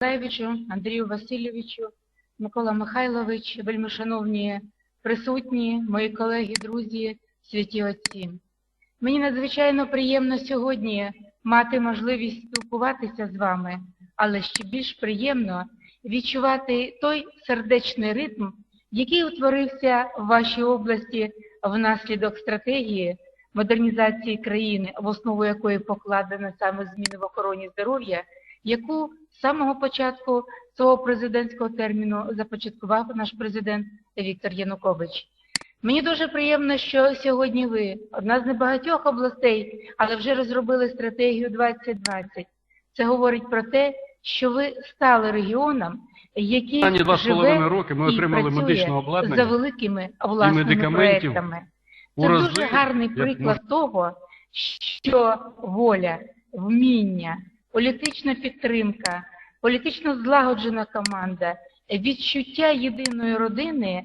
Миколаєвичу, Андрію Васильовичу, Микола Михайлович, вельмишановні присутні, мої колеги, друзі, святі отці. Мені надзвичайно приємно сьогодні мати можливість спілкуватися з вами, але ще більш приємно відчувати той сердечний ритм, який утворився в вашій області внаслідок стратегії модернізації країни, в основу якої покладено саме зміни в охороні здоров'я, яку з самого початку цього президентського терміну започаткував наш президент Віктор Янукович. Мені дуже приємно, що сьогодні ви одна з небагатьох областей, але вже розробили стратегію 2020. Це говорить про те, що ви стали регіоном, який Останні два з половиною роки ми отримали медичне за великими власними проектами. Це дуже гарний приклад того, що воля, вміння, політична підтримка, політично злагоджена команда, відчуття єдиної родини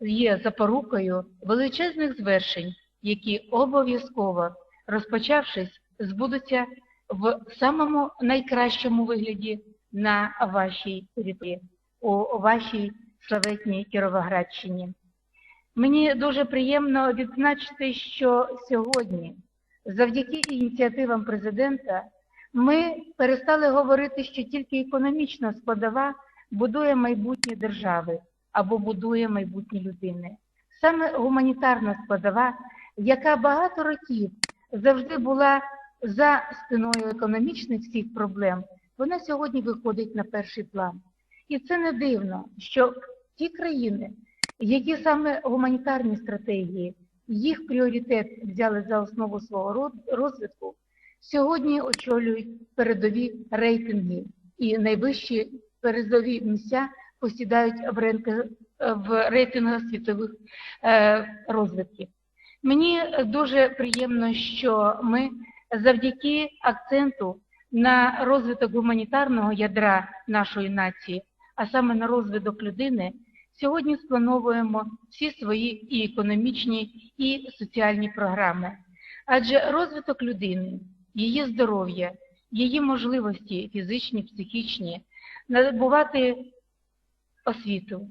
є запорукою величезних звершень, які обов'язково, розпочавшись, збудуться в самому найкращому вигляді на вашій території, у вашій славетній Кіровоградщині. Мені дуже приємно відзначити, що сьогодні, завдяки ініціативам президента, ми перестали говорити, що тільки економічна складова будує майбутнє держави або будує майбутнє людини. Саме гуманітарна складова, яка багато років завжди була за спиною економічних всіх проблем, вона сьогодні виходить на перший план. І це не дивно, що ті країни, які саме гуманітарні стратегії, їх пріоритет взяли за основу свого розвитку, сьогодні очолюють передові рейтинги і найвищі передові місця посідають в, рейтингах світових е, розвитків. Мені дуже приємно, що ми завдяки акценту на розвиток гуманітарного ядра нашої нації, а саме на розвиток людини, сьогодні сплановуємо всі свої і економічні, і соціальні програми. Адже розвиток людини, її здоров'я, її можливості фізичні, психічні, набувати освіту.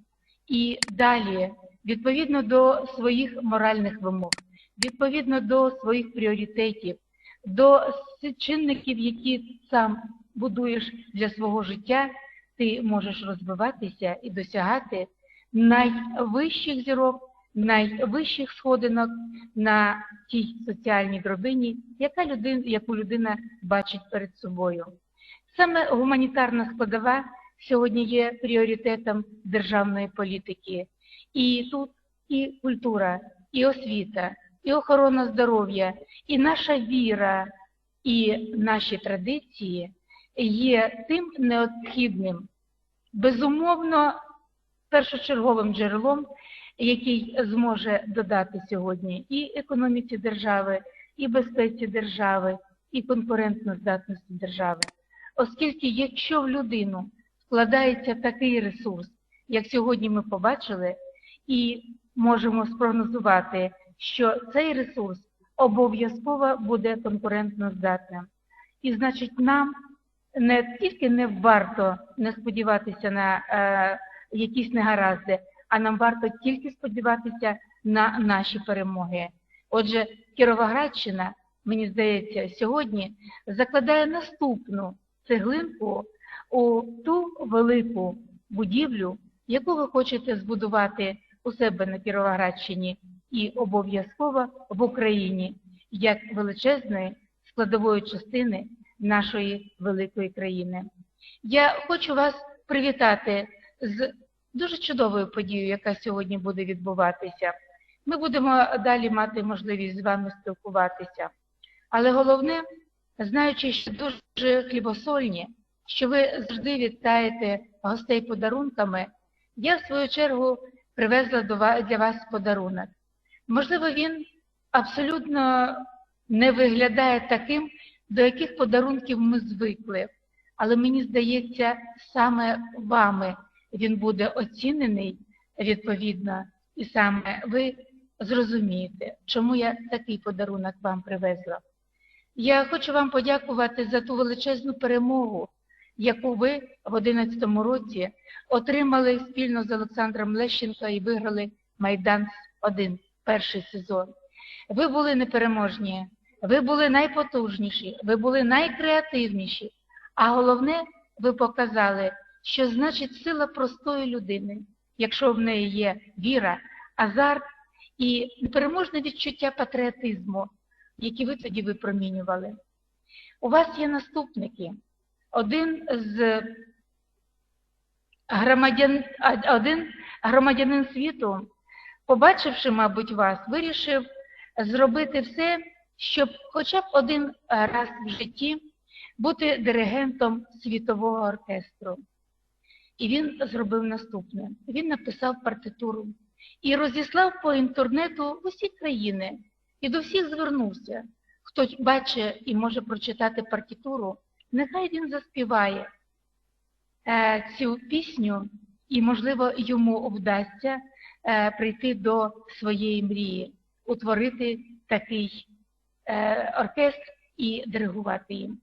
І далі, відповідно до своїх моральних вимог, відповідно до своїх пріоритетів, до чинників, які сам будуєш для свого життя, ти можеш розвиватися і досягати найвищих зірок, найвищих сходинок на тій соціальній дробині, яка людина, яку людина бачить перед собою. Саме гуманітарна складова сьогодні є пріоритетом державної політики. І тут і культура, і освіта, і охорона здоров'я, і наша віра, і наші традиції є тим необхідним, безумовно, першочерговим джерелом, який зможе додати сьогодні і економіці держави, і безпеці держави, і конкурентноздатності держави. Оскільки, якщо в людину вкладається такий ресурс, як сьогодні ми побачили, і можемо спрогнозувати, що цей ресурс обов'язково буде конкурентно здатним. І значить, нам не тільки не варто не сподіватися на е, якісь негаразди, а нам варто тільки сподіватися на наші перемоги. Отже, Кіровоградщина, мені здається, сьогодні закладає наступну цеглинку у ту велику будівлю, яку ви хочете збудувати у себе на Кіровоградщині і обов'язково в Україні як величезної складової частини нашої великої країни. Я хочу вас привітати з дуже чудовою подією, яка сьогодні буде відбуватися. Ми будемо далі мати можливість з вами спілкуватися. Але головне, знаючи, що дуже хлібосольні, що ви завжди вітаєте гостей подарунками, я в свою чергу привезла для вас подарунок. Можливо, він абсолютно не виглядає таким, до яких подарунків ми звикли. Але мені здається, саме вами він буде оцінений відповідно, і саме ви зрозумієте, чому я такий подарунок вам привезла. Я хочу вам подякувати за ту величезну перемогу, яку ви в 2011 році отримали спільно з Олександром Лещенко і виграли Майдан 1 перший сезон. Ви були непереможні, ви були найпотужніші, ви були найкреативніші, а головне, ви показали, що значить сила простої людини, якщо в неї є віра, азарт і непереможне відчуття патріотизму, які ви тоді випромінювали. У вас є наступники. Один з громадян, один громадянин світу, побачивши, мабуть, вас, вирішив зробити все, щоб хоча б один раз в житті бути диригентом світового оркестру. І він зробив наступне. Він написав партитуру і розіслав по інтернету в усі країни. І до всіх звернувся. Хто бачить і може прочитати партитуру, нехай він заспіває е, цю пісню, і, можливо, йому вдасться е, прийти до своєї мрії, утворити такий е, оркестр і диригувати їм.